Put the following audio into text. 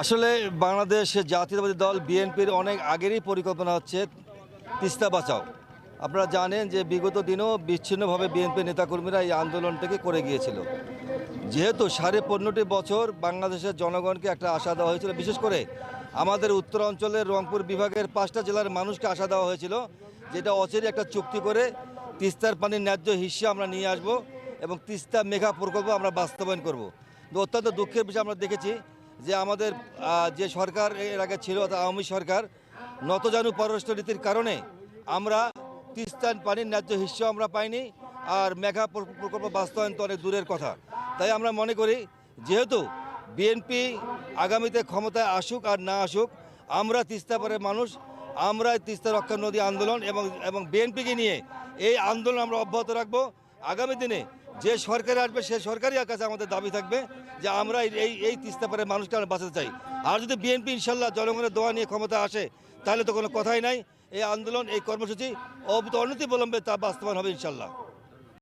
আসলে বাংলাদেশ জাতীয়তাবাদী দল বিএনপির অনেক আগেরই পরিকল্পনা হচ্ছে তিস্তা বাঁচাও। আপনারা জানেন যে বিগত দিনও বিচ্ছিন্নভাবে বিএনপি নেতাকর্মীরা এই আন্দোলনটাকে করে গিয়েছিল। যেহেতু সাড়ে পনেরোটি বছর বাংলাদেশের জনগণকে একটা আশা দেওয়া হয়েছিল, বিশেষ করে আমাদের উত্তরাঞ্চলের রংপুর বিভাগের পাঁচটা জেলার মানুষকে আশা দেওয়া হয়েছিল, যেটা অচেরে একটা চুক্তি করে তিস্তার পানির ন্যায্য হিসেবে আমরা নিয়ে আসব এবং তিস্তা মেঘা প্রকল্প আমরা বাস্তবায়ন করব। অত্যন্ত দুঃখের বিষয় আমরা দেখেছি যে আমাদের যে সরকার এর আগে ছিল, অর্থাৎ আওয়ামী সরকার, নতজানু পররাষ্ট্র নীতির কারণে আমরা তিস্তান পানির ন্যায্য হিস্য আমরা পাইনি, আর মেঘা প্র- প্রকল্প বাস্তবায়ন তো অনেক দূরের কথা। তাই আমরা মনে করি, যেহেতু বিএনপি আগামীতে ক্ষমতায় আসুক আর না আসুক, আমরা তিস্তা পারের মানুষ আমরা তিস্তা রক্ষা নদী আন্দোলন এবং এবং বিএনপিকে নিয়ে এই আন্দোলন আমরা অব্যাহত রাখব। আগামী দিনে যে সরকার আসবে, সে সরকারই কাছে আমাদের দাবি থাকবে যে আমরা এই- এই এই তিস্তা পারের মানুষকে আমরা বাঁচাতে চাই। আর যদি বিএনপি ইনশাল্লাহ জনগণের দোয়া নিয়ে ক্ষমতা আসে, তাহলে তো কোনো কথাই নাই। এই আন্দোলন, এই কর্মসূচি অনতি বিলম্বে তা বাস্তবায়ন হবে ইনশাল্লাহ।